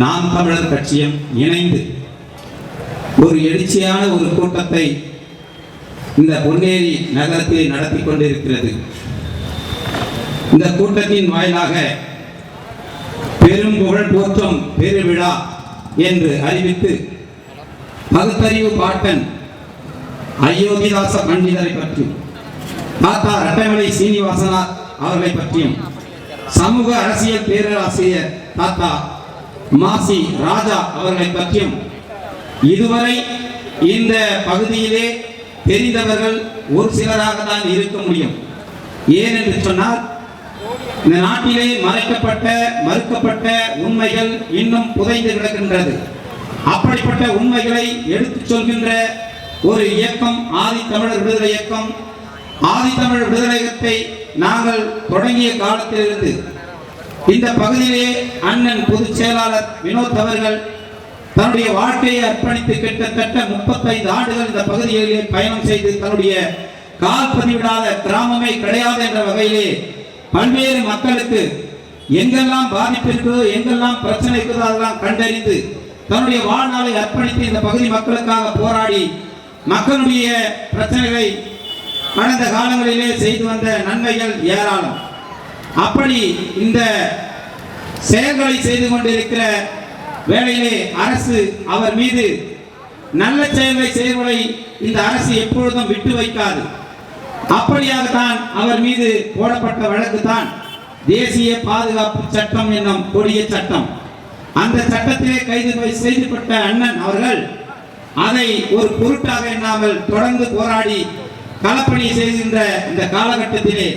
நாம் தமிழர் கட்சியும் இணைந்து ஒரு எழுச்சியான ஒரு கூட்டத்தை இந்த பொன்னேரி நகரத்தில் நடத்தி கொண்டிருக்கிறது. இந்த கூட்டத்தின் வாயிலாக பெரும் புகழ் போற்றும் பெருவிழா என்று அறிவித்து பகுத்தறிவு பாட்டன் அயோத்திதாச பண்டிதரை பற்றியும் தாத்தா ரட்டமலை சீனிவாசனார் அவர்களை பற்றியும் சமூக அரசியல் பேரராசிரியர் தாத்தா மாசி ராஜா அவர்களை பற்றியும் இதுவரை இந்த பகுதியிலே தெரிந்தவர்கள் ஒரு சிலராக தான் இருக்க முடியும். ஏனென்று சொன்னால் இந்த நாட்டிலே மறைக்கப்பட்ட மறுக்கப்பட்ட உண்மைகள் இன்னும் புதைந்து கிடக்கின்றது. அப்படிப்பட்ட உண்மைகளை எடுத்துச் சொல்கின்ற ஒரு இயக்கம் ஆதித்தமிழர் விடுதலை இயக்கம் ஆதித்தமிழர் விடுதலை இயக்கத்தை நாங்கள் தொடங்கிய காலத்திலிருந்து இந்த பகுதியிலே அண்ணன் பொதுச் செயலாளர் வினோத் அவர்கள் தன்னுடைய வாழ்க்கையை அர்ப்பணித்து கிட்டத்தட்ட முப்பத்தைந்து ஆண்டுகள் இந்த பகுதிகளிலே பயணம் செய்து தன்னுடைய கால் பதிவிடாத கிராமமே கிடையாது என்ற வகையிலே பல்வேறு மக்களுக்கு எங்கெல்லாம் பாதிப்பு இருக்குதோ எங்கெல்லாம் பிரச்சனை இருக்குதோ அதெல்லாம் கண்டறிந்து தன்னுடைய வாழ்நாளை அர்ப்பணித்து இந்த பகுதி மக்களுக்காக போராடி மக்களுடைய பிரச்சனைகளை கடந்த காலங்களிலே செய்து வந்த நன்மைகள் ஏராளம். அப்படி இந்த செயல்களை செய்து கொண்டிருக்கிற வேளையிலே அரசு அவர் மீது நல்ல செயல்களை செய்வதை இந்த அரசு எப்பொழுதும் விட்டு வைக்காது. அப்படியாகத்தான் அவர் மீது போடப்பட்ட வழக்கு தான் தேசிய பாதுகாப்பு சட்டம் என்னும் கொடிய சட்டம். அந்த சட்டத்திலே கைது செய்துபட்ட அண்ணன் அவர்கள் அதை ஒரு பொருட்டாக எண்ணாமல் தொடர்ந்து போராடி களப்பணி செய்கின்ற இந்த காலகட்டத்திலே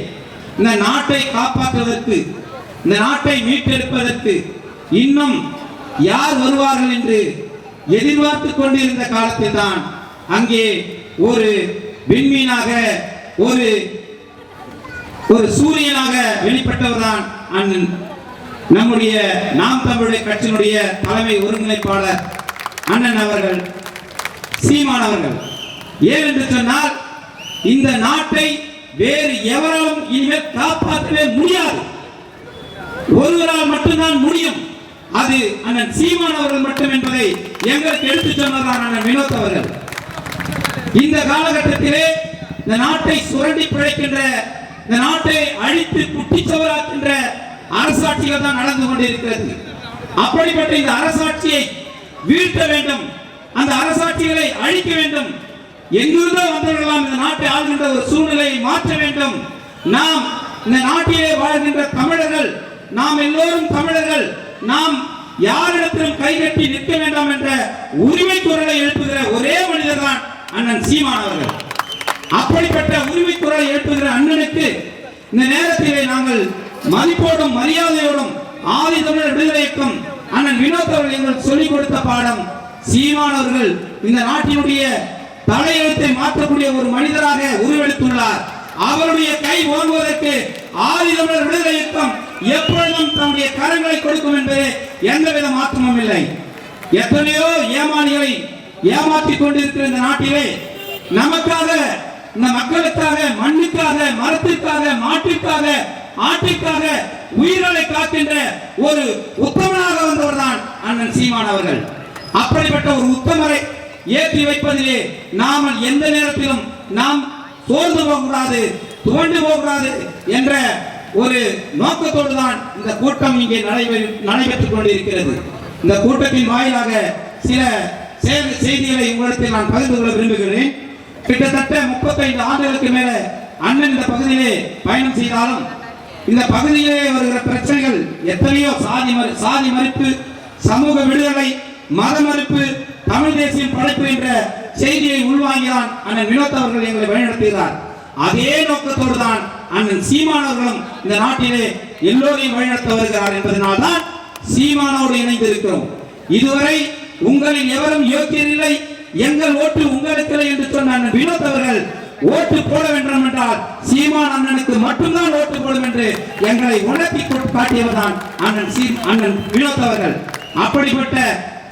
இந்த நாட்டை காப்பாற்றுவதற்கு இந்த நாட்டை மீட்டெடுப்பதற்கு இன்னும் யார் வருவார்கள் என்று எதிர்பார்த்து கொண்டிருந்த காலத்தில் தான் அங்கே ஒரு விண்மீனாக ஒரு ஒரு சூரியனாக வெளிப்பட்டவர் தான் அண்ணன். நம்முடைய நாம் தமிழுடைய கட்சியினுடைய தலைமை ஒருங்கிணைப்பாளர் அண்ணன் அவர்கள் சீமான் அவர்கள். ஏன் என்று சொன்னால் இந்த நாட்டை வேறு எவராலும் இனிமேல் காப்பாற்றவே முடியாது. ஒருவரால் மட்டும்தான் முடியும். அது அண்ணன் சீமான் அவர்கள் மட்டும் என்பதை எங்களுக்கு எடுத்து சொன்னதான் அண்ணன் வினோத் அவர்கள். இந்த காலகட்டத்திலே இந்த நாட்டை சுரண்டி பிழைக்கின்ற இந்த நாட்டை அழித்து குட்டிச்சவராக்கின்ற அரசாட்சிகள் தான் நடந்து கொண்டிருக்கிறது. அப்படிப்பட்ட இந்த அரசாட்சியை வீழ்த்த வேண்டும். அந்த அரசாட்சிகளை அழிக்க வேண்டும். எங்கிருந்தோ வந்தவர்களாம் இந்த நாட்டை ஆளுகின்ற ஒரு சூழ்நிலையை மாற்ற வேண்டும். நாம் இந்த நாட்டிலே வாழ்கின்ற தமிழர்கள் நாம் எல்லோரும் தமிழர்கள் நாம் யாரிடத்திலும் கைகட்டி நிற்க வேண்டாம் என்ற உரிமை குரலை எழுப்புகிற ஒரே மனிதர் தான் அண்ணன் சீமான் அவர்கள். அப்படிப்பட்ட உரிமை குரலை எழுப்புகிற அண்ணனுக்கு இந்த நேரத்திலே நாங்கள் மதிப்போடும் மரியாதையோடும் ஆதி தமிழர் விடுதலை இயக்கம் அண்ணன் வினோத் அவர்கள் எங்களுக்கு சொல்லிக் கொடுத்த பாடம். சீமான் அவர்கள் இந்த நாட்டினுடைய தலையெழுத்தை மாற்றக்கூடிய ஒரு மனிதராக உருவெடுத்துள்ளார். அவருடைய கை ஓங்குவதற்கு ஆதிதமிழர் விடுதலை இயக்கம் எப்பொழுதும் தன்னுடைய கரங்களை கொடுக்கும் என்பது எந்தவித மாற்றமும் இல்லை. எத்தனையோ ஏமாளிகளை ஏமாற்றிக் கொண்டிருக்கிற இந்த நாட்டிலே நமக்காக இந்த மக்களுக்காக மண்ணுக்காக மரத்திற்காக மாட்டிற்காக ஆட்டிற்காக உயிர்களை காக்கின்ற ஒரு உத்தமனாக வந்தவர் தான் அண்ணன் சீமான் அவர்கள். அப்படிப்பட்ட ஒரு உத்தமரை ஏற்றி வைப்பதிலே நாம் எந்த நேரத்திலும் நாம் சோர்ந்து போகக்கூடாது துவண்டு போகக்கூடாது என்ற ஒரு நோக்கத்தோடு தான் இந்த கூட்டம் இங்கே நடைபெற நடைபெற்றுக் கொண்டிருக்கிறது. இந்த கூட்டத்தின் வாயிலாக சில செய்திகளை உங்களிடத்தில் நான் பகிர்ந்து கொள்ள விரும்புகிறேன். கிட்டத்தட்ட முப்பத்தைந்து ஆண்டுகளுக்கு மேல அண்ணன் இந்த பகுதியிலே பயணம் செய்தாலும் இந்த பகுதியிலே வருகிற பிரச்சனைகள் எத்தனையோ சாதி மறு சாதி மறுப்பு சமூக விடுதலை மத மறுப்பு தமிழ் தேசியம் படைப்பு என்ற செய்தியை உள்வாங்கினான் அண்ணன் வினோத் அவர்கள் எங்களை வழிநடத்துகிறார் அதே நோக்கத்தோடு தான் அண்ணன் சீமானவர்களும் இந்த நாட்டிலே எல்லோரையும் வழிநடத்த வருகிறார் என்பதனால் தான் சீமானோடு இணைந்து இருக்கிறோம் இதுவரை உங்களில் எவரும் யோக்கியரில்லை எங்கள் ஓட்டு உங்களுக்கு என்று சொன்ன அண்ணன் வினோத் அவர்கள் ஓட்டு போட வேண்டும் என்றால் சீமான் அண்ணனுக்கு மட்டும்தான் ஓட்டு போடும் என்று எங்களை உணர்த்தி காட்டியவர் தான் அண்ணன் சீ அண்ணன் வினோத் அவர்கள். அப்படிப்பட்ட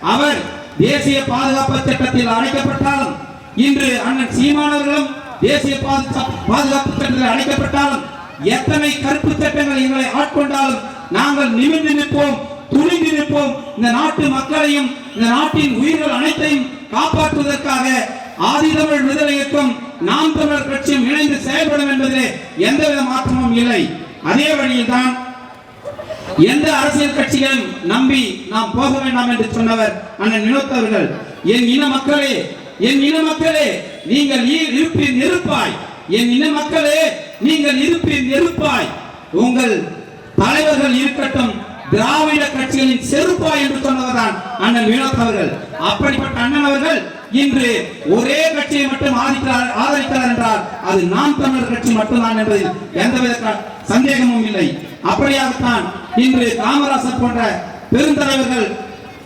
அவர் தேசிய பாதுகாப்பு திட்டத்தில் அழைக்கப்பட்டாலும் இன்று அண்ணன் சீமானவர்களும் தேசிய பாதுகா- பாதுகாப்பு திட்டத்தில் அழைக்கப்பட்டாலும் எத்தனை கருப்பு திட்டங்கள் எங்களை ஆட்கொண்டாலும் நாங்கள் நிமிர்ந்து நிற்போம் துணிந்து நிற்போம். இந்த நாட்டு மக்களையும் இந்த நாட்டின் உயிர்கள் அனைத்தையும் காப்பாற்றுவதற்காக ஆதிதமிழ் விடுதலை இயக்கம் நாம் தமிழர் கட்சியும் இணைந்து செயல்படும் என்பதிலே எந்தவித மாற்றமும் இல்லை. அதே வழியில்தான் எந்த அரசியல் கட்சிகளும் நம்பி நாம் போக வேண்டாம் என்று சொன்னவர் அண்ணன் வினோத் அவர்கள். என் இன மக்களே என் இன மக்களே நீங்கள் இருப்பின் நெருப்பாய். என் இன மக்களே நீங்கள் இருப்பின் நெருப்பாய். உங்கள் தலைவர்கள் இருக்கட்டும் திராவிட கட்சிகளின் செருப்பாய் என்று சொன்னவர்தான் அண்ணன் வினோத் அவர்கள். அப்படிப்பட்ட அண்ணன் அவர்கள் இன்று ஒரே கட்சியை மட்டும் ஆதரிக்கிறார் ஆதரிக்கிறார் என்றால் அது நாம் தமிழர் கட்சி மட்டும்தான் என்பதில் எந்தவித சந்தேகமும் இல்லை. அப்படியாகத்தான் இன்று காமராசர் போன்ற பெருந்தலைவர்கள்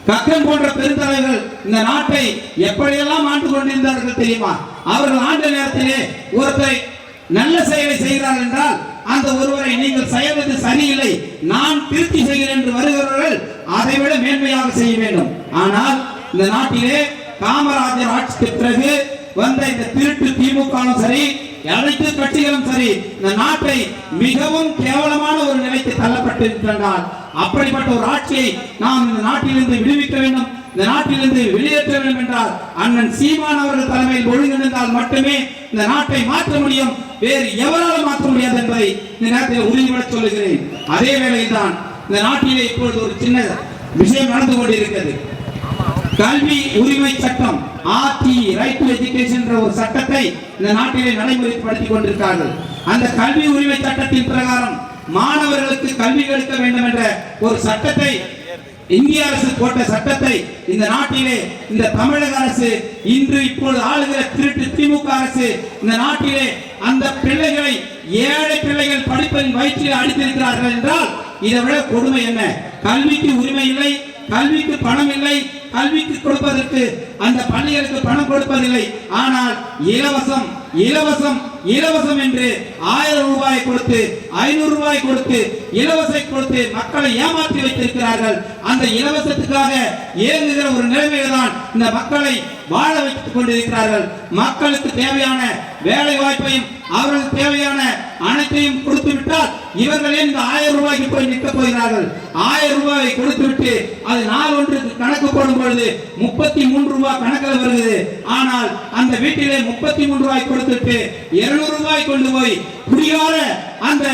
கக்கன் போன்ற பெருந்தலைவர்கள் இந்த நாட்டை எப்படியெல்லாம் ஆண்டு கொண்டிருந்தார்கள் தெரியுமா? அவர்கள் ஆண்ட நேரத்திலே ஒருத்தரை நல்ல செயலை செய்கிறார்கள் என்றால் அந்த ஒருவரை நீங்கள் செய்வது சரியில்லை. நான் திருப்தி செய்கிறேன் என்று வருகிறவர்கள் அதைவிட மேன்மையாக செய்ய வேண்டும். ஆனால் இந்த நாட்டிலே காமராஜர் ஆட்சிக்கு பிறகு வந்த இந்த திருட்டு திமுகவும் சரி அனைத்து கட்சிகளும் சரி இந்த நாட்டை மிகவும் கேவலமான ஒரு நிலைக்கு தள்ளப்பட்டிருக்கின்றால் அப்படிப்பட்ட ஒரு ஆட்சியை நாம் இந்த நாட்டிலிருந்து விடுவிக்க வேண்டும் இந்த நாட்டிலிருந்து வெளியேற்ற வேண்டும் என்றால் அண்ணன் சீமான் அவர்கள் தலைமையில் ஒழுங்கிணைந்தால் மட்டுமே இந்த நாட்டை மாற்ற முடியும் வேறு எவராலும் மாற்ற முடியாது என்பதை இந்த நேரத்தில் உறுதிபட சொல்லுகிறேன். அதே வேளையில் தான் இந்த நாட்டிலே இப்பொழுது ஒரு சின்ன விஷயம் நடந்து கொண்டிருக்கிறது. கல்வி உரிமை சட்டம் ஆர்டி ரைட் டு எஜுகேஷன் என்ற ஒரு சட்டத்தை இந்த நாட்டிலே நடைமுறைப்படுத்திக் கொண்டிருக்கிறார்கள். அந்த கல்வி உரிமை சட்டத்தின் பிரகாரம் மாணவர்களுக்கு கல்வி கற்க வேண்டும் என்ற ஒரு சட்டத்தை இந்திய அரசு போட்ட சட்டத்தை இந்த நாட்டிலே இந்த தமிழக அரசு இன்று இப்பொழுது ஆளுகிற திருட்டு திமுக அரசு இந்த நாட்டிலே அந்த பிள்ளைகளை ஏழை பிள்ளைகள் படிப்பின் வயிற்றில் அடித்திருக்கிறார்கள் என்றால் இதை விட கொடுமை என்ன? கல்விக்கு உரிமை இல்லை கல்விக்கு பணம் இல்லை கல்விக்கு கொடுப்பதற்கு அந்த பள்ளிகளுக்கு பணம் கொடுப்பதில்லை. ஆனால் இலவசம் இலவசம் இலவசம் என்று ஆயிரம் ரூபாய் கொடுத்து ஐநூறு ரூபாய் கொடுத்து இலவசை கொடுத்து மக்களை ஏமாற்றி வைத்திருக்கிறார்கள். அந்த இலவசத்துக்காக இயங்குகிற ஒரு நிலைமையில தான் இந்த மக்களை வாழ வைத்துக் கொண்டிருக்கிறார்கள். மக்களுக்கு தேவையான வேலை வாய்ப்பையும் அவர்களுக்கு தேவையான அனைத்தையும் கொடுத்து விட்டால் இவர்களே இந்த ஆயிரம் ரூபாய்க்கு போய் நிற்க போகிறார்கள்? ஆயிரம் ரூபாயை கொடுத்து விட்டு அது நாள் ஒன்றுக்கு கணக்கு போடும் பொழுது முப்பத்தி மூன்று ரூபாய் கணக்கில் வருகிறது. ஆனால் அந்த வீட்டிலே முப்பத்தி மூன்று ரூபாய் கொடுத்துட்டு இருநூறு ரூபாய் கொண்டு போய் குடியார அந்த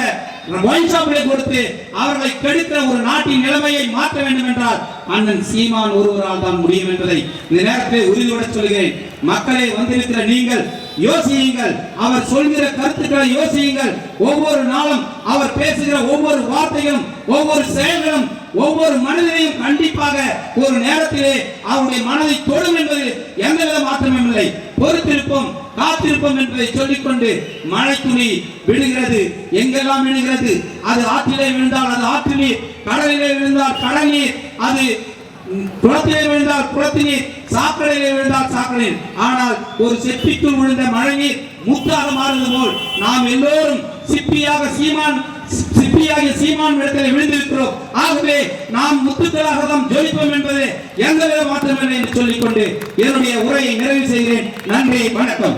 ஒயின் ஷாப்பிலே கொடுத்து அவர்களை கெடுக்கிற ஒரு நாட்டின் நிலைமையை மாற்ற வேண்டும் என்றால் அண்ணன் சீமான் ஒருவரால் தான் முடியும் என்பதை இந்த நேரத்தில் உறுதியோட சொல்கிறேன். மக்களை வந்திருக்கிற நீங்கள் யோசியுங்கள். அவர் சொல்கிற கருத்துக்களை யோசியுங்கள். ஒவ்வொரு நாளும் அவர் பேசுகிற ஒவ்வொரு வார்த்தையும் ஒவ்வொரு செயல்களும் ஒவ்வொரு மனிதனையும் கண்டிப்பாக ஒரு நேரத்திலே அவருடைய மனதை தொடும் என்பதில் எந்தவித மாற்றமும் இல்லை பொறுத்திருப்போம் காத்திருப்போம் என்பதை சொல்லிக்கொண்டு மழை துணி விழுகிறது. எங்கெல்லாம் விழுகிறது? அது ஆற்றிலே விழுந்தால் அது ஆற்றிலே கடலிலே விழுந்தால் கடல் நீர். அது குளத்திலே விழுந்தால் குளத்தினீர் சாக்கடையிலே விழுந்தால் சாக்கடை ஆனால் ஒரு செப்பிக்குள் விழுந்த மழைநீர் முத்தாக மாறுவது போல் நாம் எல்லோரும் சிப்பியாக சீமான் சிப்பியாகிய சீமான் இடத்தில் விழுந்திருக்கிறோம். ஆகவே நாம் முத்துக்களாக தான் ஜொலிப்போம் என்பது எந்தவித மாற்றமில்லை என்று சொல்லிக்கொண்டு என்னுடைய உரையை நிறைவு செய்கிறேன். நன்றி வணக்கம்.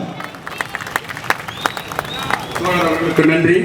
நன்றி.